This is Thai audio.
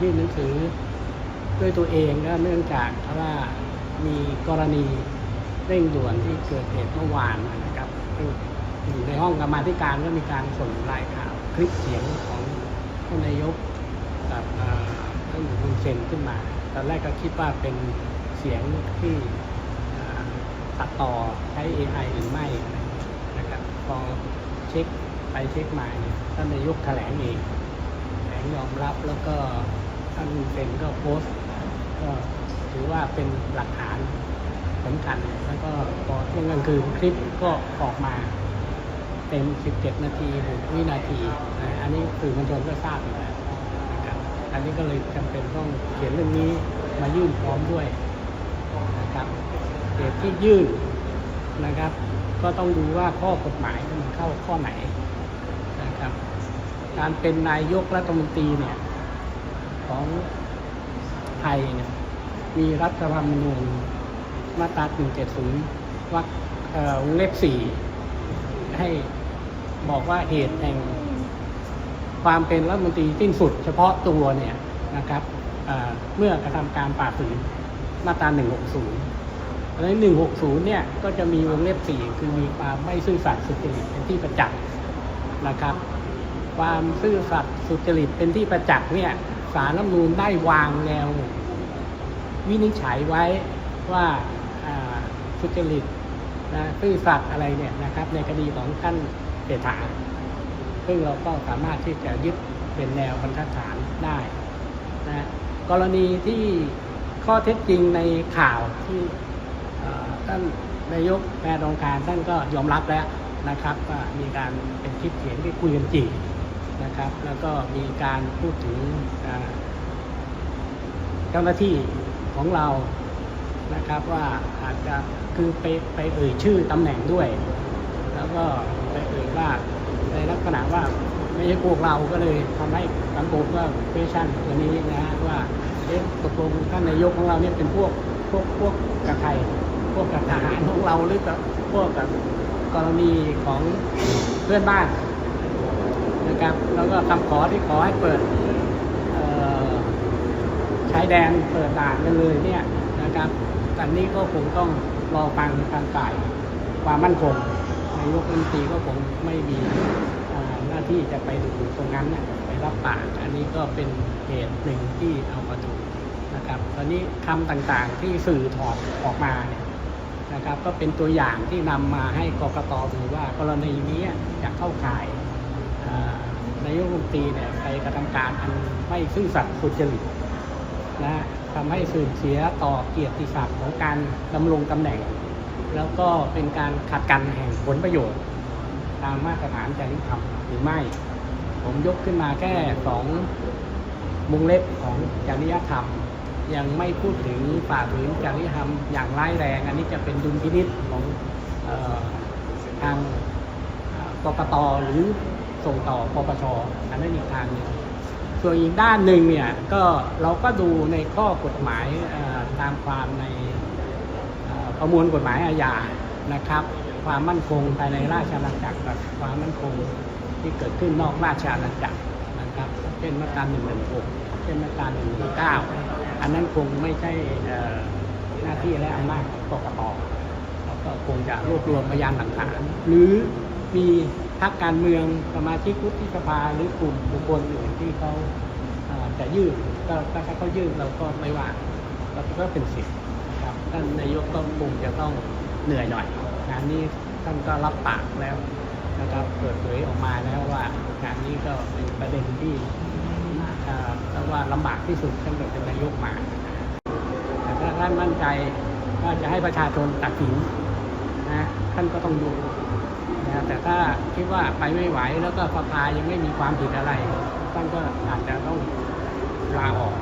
ยื่นหนังสือด้วยตัวเองก็เนื่องจากว่ามีกรณีเร่งด่วนที่เกิดเหตุเมื่อวานนะครับอยู่ในห้องกรรมาธิการก็มีการส่งรายข่าวคลิปเสียงของท่านนายกกับเอ่อท่านคุณเซนขึ้นมา ตอนแรกก็คิดว่าเป็นเสียงที่ตัดต่อใช้ AI หรือไม่นะครับพอเช็คไปเช็คมาเนี่ยท่านนายกแถลงเอง ยอมรับแล้วก็ท่านคุณเซนก็โพสต์ก็ถือว่าเป็นหลักฐานสำคัญแล้วก็พอช่วงกลางคืนคลิปก็ออกมาเต็ม 17 นาที6วินาที อันนี้สื่อมวลชนก็ทราบอยู่แล้วนะครับอันนี้ก็เลยจำเป็นต้องเขียนเรื่องนี้มายื่นพร้อมด้วยนะครับเหตุที่ยื่นนะครับ ก็ต้องดูว่าข้อกฎหมายมันเข้าข้อไหนนะครับ การเป็นนายกรัฐมนตรีเนี่ย ของไทยเนี่ยมีรัฐธรรมนูญมาตรา 170 วรรคเอ่อวงเล็บ 4 ให้บอกว่าเหตุแห่งความเป็นรัฐมนตรีสิ้นสุดเฉพาะตัวเนี่ยนะครับเเมื่อกระทำการฝ่าฝืนมาตรา 160อันนี้160 เนี่ยก็จะมีวงเล็บ 4 คือมีความไม่ซื่อสัตย์สุจริตเป็นที่ประจักษ์นะครับ ความซื่อสัตย์สุจริตเป็นที่ประจักษ์เนี่ยสารรัฐนูญได้วางแนว วินิจฉัยไว้ว่าสุจริตนะซื่อสัตย์อะไรเนี่ยนะครับ ในคดีของท่านเศรษฐาซึ่งเราก็สามารถที่จะยึดเป็นแนวบรรทัดฐานได้นะกรณีที่ข้อเท็จจริงในข่าวที่ท่านนายกแพทองคารท่านก็ยอมรับแล้วนะครับว่ามีการเป็นคลิปเสียงที่คุยกันจริง นะครับ แล้วก็มีการพูดถึงเจ้าหน้าที่ของเรานะครับว่าอาจจะคือไปไปเอ่ยชื่อตำแหน่งด้วย แล้วก็ไปเอ่ยว่าในลักษณะว่าไม่ใช่พวกเราก็เลยทำให้สังคมก็เฟชั่นตัวนี้นะฮะว่าเอ๊ะตกลงท่านนายกของเราเนี่ยเป็นพวกพวกพวกกับใครพวกกับทหารของเราหรือกับพวกกับกรณีของเพื่อนบ้าน นะครับ แล้วก็คำขอที่ขอให้เปิดเอ่อชายแดนเปิดด่านกันเลยเนี่ยนะครับอันนี้ก็คงต้องรอฟังทางฝ่ายความมั่นคงนายกรัฐมนตรีก็คงไม่มีหน้าที่จะไปดูตรงนั้นนะไปรับปากอันนี้ก็เป็นเหตุหนึ่งที่เอามาดูนะครับ ตอนนี้คำต่างๆที่สื่อถอดออกมาเนี่ยนะครับ ก็เป็นตัวอย่างที่นำมาให้กรกตดูว่ากรณีนี้จะเข้าข่ายอ่า นายกรัฐมนตรีเนี่ยไปกระทำการอันไม่ซื่อสัตย์สุจริตนะทำให้สื่อเสียต่อเกียรติศักดิ์ของการดำรงตำแหน่ง แล้วก็เป็นการขัดกันแห่งผลประโยชน์ ตามมาตรฐานจริยธรรมหรือไม่ ผมยกขึ้นมาแค่สองวงเล็บของจริยธรรม ยังไม่พูดถึงฝ่าฝืนจริยธรรมอย่างร้ายแรง อันนี้จะเป็นดุลพินิษของออทางเอ่อกกตหรือ ส่งต่อปปชอันนั้นอีกทางหนึ่งส่วนอีกด้านหนึ่งเนี่ยก็เราก็ดูในข้อกฎหมายตามความในประมวลกฎหมายอาญานะครับ ความมั่นคงภายในราชอาณาจักรกับความมั่นคงที่เกิดขึ้นนอกราชอาณาจักรนะครับเช่นมาตรา1 1 6เช่นมาตรา1 1 9อันนั้นคงไม่ใช่หน้าที่และอำนาจของกกตเราก็คงจะรวบรวมพยานหลักฐาน หรือมี พรรคการเมืองสมาชิกวุฒิสภาหรือกลุ่มบุคคลอื่นที่เขาจะยื่นก็ถ้าเขายื่นเราก็ไม่ว่าเราก็เป็นสิทธิ์ครับท่านนายกก็คงจะต้องเหนื่อยหน่อยงานนี้ท่านก็รับปากแล้วนะครับเปิดเผยออกมาแล้วว่างานนี้ก็เป็นประเด็นที่เอ่อต้องว่าลำบากที่สุดตั้งแต่เป็นนายกมาแต่ถ้าท่านมั่นใจว่าจะให้ประชาชนตัดสินนะท่านก็ต้องดู นะแต่ถ้าคิดว่าไปไม่ไหวแล้วก็สภายังไม่มีความผิดอะไรท่านก็อาจจะต้องลาออก